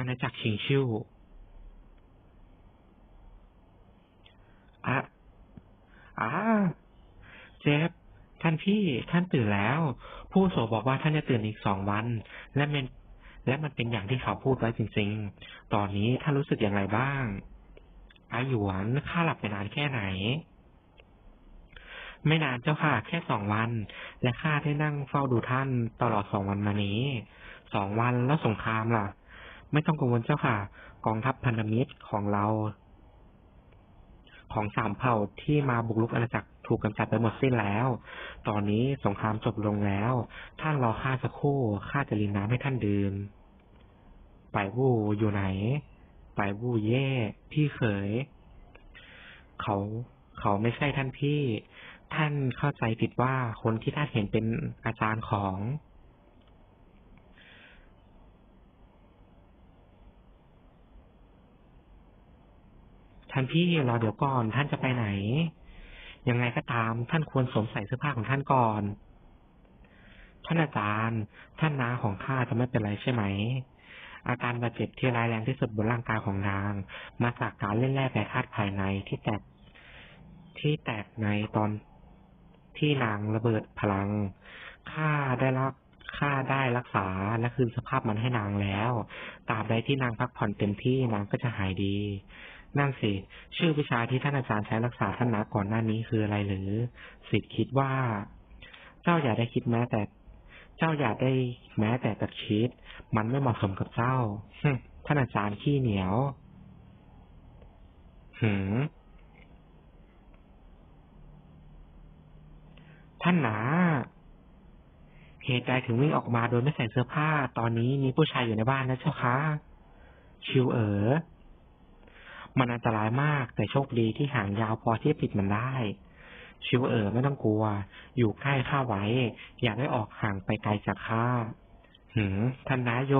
อาณาจักรชิงชิวอะอาเจฟท่านพี่ท่านตื่นแล้ว ผู้โสบอกว่าท่านจะตื่นอีกสองวัน และมันและมันเป็นอย่างที่เขาพูดไว้จริง ๆ ตอนนี้ท่านรู้สึกอย่างไรบ้างอาหยวนข้าหลับไปนานแค่ไหน ไม่นานเจ้าค่ะ แค่สองวัน และข้าได้นั่งเฝ้าดูท่านตลอดสองวันมานี้ สองวันแล้วสงครามล่ะ ไม่ต้องกังวลเจ้าค่ะ กองทัพพันธมิตรของเรา ของสามเผ่าที่มาบุกรุกอาณาจักรถูกกำจัดไปหมดสิ้นแล้ว ตอนนี้สงครามจบลงแล้ว ท่านรอข้าสักครู่ข้าจะรินน้ำให้ท่านดื่มไปวูอยู่ไหน ไปวู่เย่ พี่เขย เขาเขาไม่ใช่ท่านพี่ ท่านเข้าใจผิดว่าคนที่ท่านเห็นเป็นอาจารย์ของ ท่านพี่รอเดี๋ยวก่อนท่านจะไปไหน ยังไงก็ตามท่านควรสวมใส่เสื้อผ้าของท่านก่อน ท่านอาจารย์ ท่านนาของข้าจะไม่เป็นไรใช่ไหม อาการบาดเจ็บที่ร้ายแรงที่สุดบนร่างกายของนาง มาจากการเล่นแร่แปรธาตุภายในที่แตกที่แตกในตอนที่นางระเบิดพลัง ข้าได้รับข้าได้รักษาและคืนสภาพมันให้นางแล้ว ตราบใดที่นางพักผ่อนเต็มที่นางก็จะหายดี นั่นสิ ชื่อวิชาที่ท่านอาจารย์ใช้รักษาท่านนาก่อนหน้านี้คืออะไรหรือ สิทธิ์คิดว่า เจ้าอย่าได้คิดแม้แต่ เจ้าอย่าได้แม้แต่ตัดคิด มันไม่เหมาะสมกับเจ้าท่านอาจารย์ขี้เหนียว หืมท่านหนาเหตุใดถึงวิ่งออกมาโดยไม่ใส่เสื้อผ้า ตอนนี้มีผู้ชายอยู่ในบ้านนะเจ้าคะ ชิวเอ๋อ มันอันตรายมากแต่โชคดีที่หางยาวพอที่จะปิดมันได้ชิวเอ๋อไม่ต้องกลัว อยู่ใกล้ข้าไว้ อย่าได้ออกห่างไปไกลจากข้า หืมท่านนาโย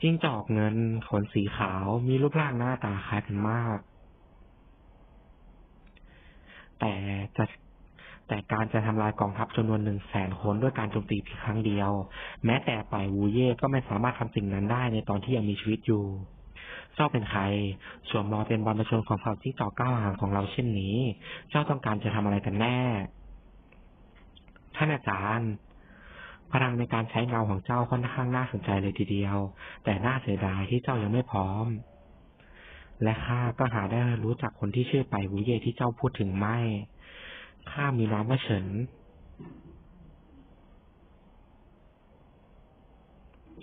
จิ้งจอกเงินขนสีขาวมีรูปร่างหน้าตาคล้ายกันมาก แต่จะแต่การจะทำลายกองทัพจำนวนหนึ่งแสนคนด้วยการโจมตีเพียงครั้งเดียว แม้แต่ป่ายวูเย่ก็ไม่สามารถทำสิ่งนั้นได้ในตอนที่ยังมีชีวิตอยู่ เจ้าเป็นใครสวมรอยเป็นบรรพชนของเผ่าที่ต่อก้าวหางของเราเช่นนี้ เจ้าต้องการจะทำอะไรกันแน่ ท่านอาจารย์ พลังในการใช้เงาของเจ้าค่อนข้างน่าสนใจเลยทีเดียว แต่น่าเสียดายที่เจ้ายังไม่พร้อม และข้าก็หาได้รู้จักคนที่ชื่อไปวูเย่ที่เจ้าพูดถึงไม่ ข้ามีนามว่าเฉิน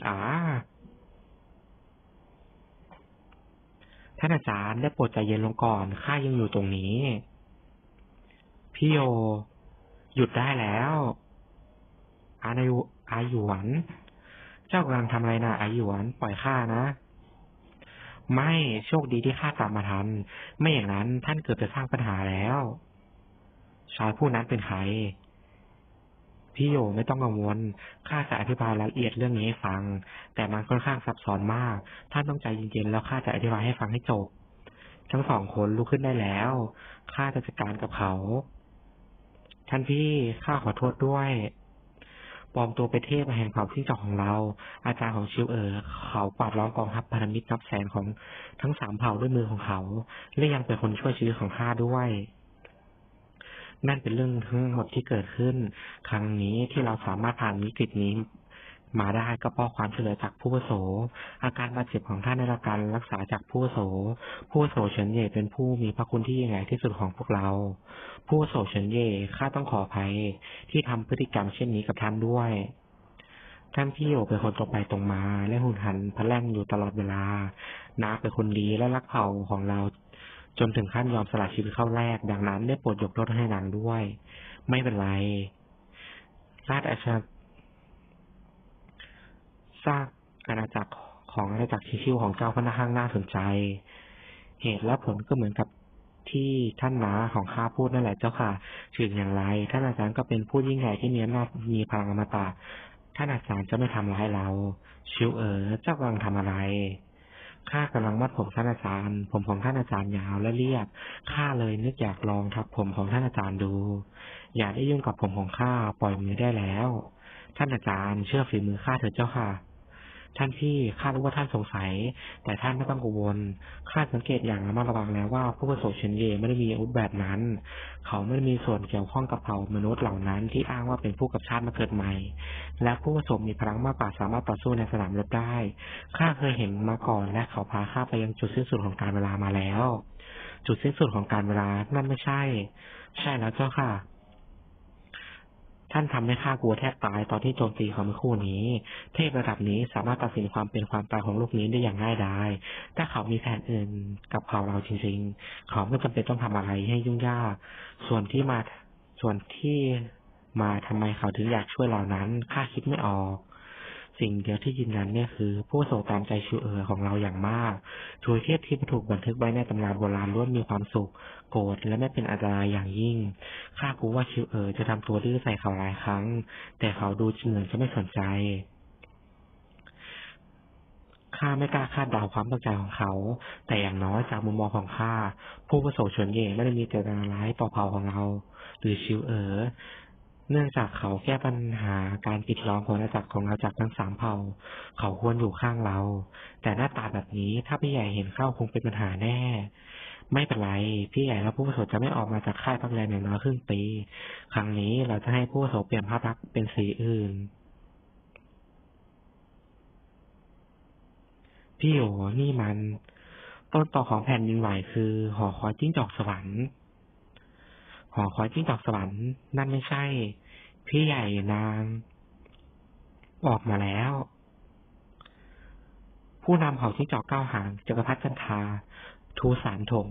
อ่า ท่านอาจารย์ได้โปรดใจเย็นลงก่อนข้ายังอยู่ตรงนี้ พี่โย หยุดได้แล้วอานายุอาหยวน เจ้ากำลังทำอะไรนะอาหยวนปล่อยข้านะ ไม่โชคดีที่ข้าตามมาทัน ไม่อย่างนั้นท่านเกือบจะสร้างปัญหาแล้ว ชายผู้นั้นเป็นใคร พี่โยไม่ต้องกังวล ข้าจะอธิบายรายละเอียดเรื่องนี้ให้ฟัง แต่มันค่อนข้างซับซ้อนมาก ท่านต้องใจเย็นๆ แล้วข้าจะอธิบายให้ฟังให้จบ ทั้งสองคนลุกขึ้นได้แล้ว ข้าจะจัดการกับเขา ท่านพี่ ข้าขอโทษด้วย ปลอมตัวเป็นเทพแห่งเผ่าที่จอกของเรา อาจารย์ของชิวเอ๋อเขากวาดล้อมกองทัพพันธมิตรนับแสนของทั้งสามเผ่าด้วยมือของเขา และยังเป็นคนช่วยชีวิตของข้าด้วย นั่นเป็นเรื่องทั้งหมดที่เกิดขึ้น ครั้งนี้ที่เราสามารถผ่านวิกฤตนี้มาได้ก็เพราะความช่วยเหลือจากผู้โส อาการบาดเจ็บของท่านได้รับการรักษาจากผู้โส ผู้โสเฉินเย่เป็นผู้มีพระคุณที่ยิ่งใหญ่ที่สุดของพวกเรา ผู้โสเฉินเย่ข้าต้องขออภัยที่ทำพฤติกรรมเช่นนี้กับท่านด้วย ท่านพี่โยเป็นคนตรงไปตรงมา และหุนหันพลังอยู่ตลอดเวลา นาเป็นคนดีและรักเผ่าของเรา จนถึงขั้นยอมสละชีวิตเข้าแรก ดังนั้นได้โปรดยกโทษให้นางด้วย ไม่เป็นไรราชอาชาซากอาณาจักรของอาณาจักรชิวของเจ้าค่อนข้างน่าสนใจ เหตุและผลก็เหมือนกับที่ท่านนาของข้าพูดนั่นแหละเจ้าค่ะถึงอย่างไร ท่านอาจารย์ก็เป็นผู้ยิ่งใหญ่ที่มีอำนาจมีพลังอมตะท่านอาจารย์จะไม่ทำร้ายเรา ชิวเอ๋อเจ้ากำลังทำอะไร ข้ากำลังมัดผมท่านอาจารย์ ผมของท่านอาจารย์ยาวและเรียบ ข้าเลยนึกอยากลองทับผมของท่านอาจารย์ดู อย่าได้ยุ่งกับผมของข้าปล่อยมือได้แล้ว ท่านอาจารย์เชื่อฝีมือข้าเถิดเจ้าค่ะ ท่านพี่ข้ารู้ว่าท่านสงสัย แต่ท่านไม่ต้องกังวลข้าสังเกตอย่างระมัดระวังแล้วว่าผู้ประสบเชนเยไม่ได้มีอาวุธแบบนั้น เขาไม่ได้มีส่วนเกี่ยวข้องกับเผ่ามนุษย์เหล่านั้นที่อ้างว่าเป็นผู้กับชาติมาเกิดใหม่ และผู้ประสบมีพลังมากกว่าสามารถต่อสู้ในสนามรบได้ข้าเคยเห็นมาก่อนและเขาพาข้าไปยังจุดสิ้นสุดของการเวลามาแล้ว จุดสิ้นสุดของการเวลานั่นไม่ใช่ ใช่แล้วเจ้าค่ะ ท่านทำให้ข้ากลัวแทบตายตอนที่โจมตีเขาเมื่อคู่นี้ เทพระดับนี้สามารถตัดสินความเป็นความตายของลูกนี้ได้อย่างง่ายดายถ้าเขามีแผนอื่นกับเขาเราจริงๆ เขาไม่จำเป็นต้องทำอะไรให้ยุ่งยาก ส่วนที่มาส่วนที่มาทำไมเขาถึงอยากช่วยเรานั้นข้าคิดไม่ออก สิ่งเดียวที่ยืนยันเนี่ยคือผู้ทรงตามใจชูเออของเราอย่างมากทวยเทพที่ถูกบันทึกไว้ในตำราโบราณล้วนมีความสุข โกรธและไม่เป็นอันตรายอย่างยิ่ง ข้ากลัวว่าชิวเออจะทำตัวดื้อใส่เขาหลายครั้ง แต่เขาดูเหมือนจะไม่สนใจข้าไม่กล้าคาดเดาความตั้งใจของเขา แต่อย่างน้อยจากมุมมองของข้าผู้ประสบชนเย่ไม่ได้มีเจตนาร้ายต่อเผ่าของเรา หรือชิวเอ๋อ เนื่องจากเขาแก้ปัญหาการปิดล้อมของอาณาจักรของเราจากทั้งสามเผ่า เขาควรอยู่ข้างเรา แต่หน้าตาแบบนี้ถ้าพี่ใหญ่เห็นเข้าคงเป็นปัญหาแน่ ไม่เป็นไรพี่ใหญ่และผู้ประสบจะไม่ออกมาจากค่ายพักแรมอย่างน้อยครึ่งปี ครั้งนี้เราจะให้ผู้ประสบเปลี่ยนภาพลักษณ์เป็นสีอื่น พี่โอนี่มัน ต้นต่อของแผ่นดินไหวคือ หอคอยจิ้งจอกสวรรค์ หอคอยจิ้งจอกสวรรค์นั่นไม่ใช่ พี่ใหญ่นางออกมาแล้ว ผู้นำเผ่าจิ้งจอกเก้าหางจักรพรรดิจันทา ทูสารถง